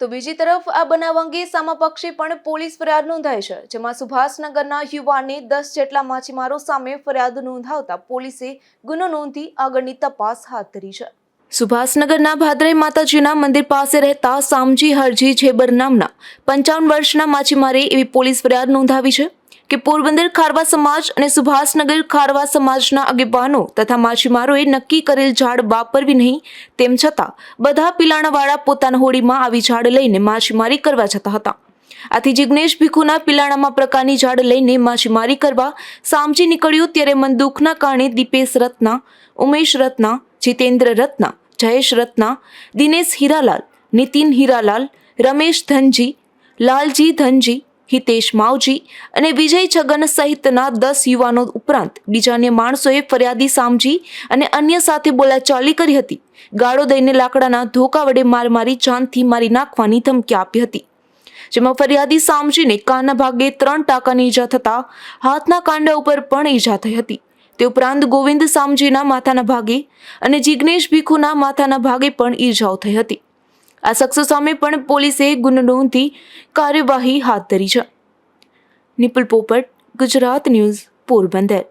તો બીજી તરફ આ બનાવ અંગે સામાપક્ષે પણ પોલીસ ફરિયાદ નોંધાઈ છે, જેમાં સુભાષનગરના યુવાને દસ જેટલા માછીમારો સામે ફરિયાદ નોંધાવતા પોલીસે ગુનો નોંધી આગળની તપાસ હાથ ધરી છે. સુભાષનગરના ભાદરાઈ માતાજીના મંદિર પાસે રહેતા સામજી હરજી જેબર નામના પંચાવન વર્ષના માછીમારે એવી પોલીસ ફરિયાદ નોંધાવી છે. કે પોરબંદર ખારવા સમાજ અને સુભાષનગર ખારવા સમાજના આગેવાનો તથા માછીમારોએ નક્કી કરેલ ઝાડ વાપરવી નહીં, તેમ છતાં બધા પિલાણાવાળા પોતાના હોડીમાં આવી ઝાડ લઈને માછીમારી કરવા જતા હતા. આથી જિજ્ઞેશ ભીખુના પિલાણામાં પ્રકારની ઝાડ લઈને માછીમારી કરવા સામજી નીકળ્યું ત્યારે મન દુઃખના કારણે દીપેશ રત્ના, ઉમેશ રત્ના, જીતેન્દ્ર રત્ના, જયેશ રત્ના, દિનેશ હીરાલાલ, નીતિન હીરાલાલ, રમેશ ધનજી, લાલજી ધનજી હિતેશ માવજી અને વિજય છગન સહિતના દસ યુવાનો ઉપરાંત બીજા અન્ય માણસોએ ફરિયાદી સામજી અને અન્ય સાથે બોલાચાલી કરી હતી. ગાળો દઈને લાકડાના ધોકા વડે માર મારી જાનથી મારી નાખવાની ધમકી આપી હતી. જેમાં ફરિયાદી સામજીને કાનના ભાગે ત્રણ ટાંકાની ઈજા થતા હાથના કાંડા ઉપર પણ ઈજા થઈ હતી. તે ઉપરાંત ગોવિંદ સામજીના માથાના ભાગે અને જિગ્નેશ ભીખુના માથાના ભાગે પણ ઈજાઓ થઈ હતી. આ શખ્સ સામે પણ પોલીસે ગુનો નોંધી કાર્યવાહી હાથ ધરી છે. નિપુલ પોપટ, ગુજરાત ન્યૂઝ પોરબંદર.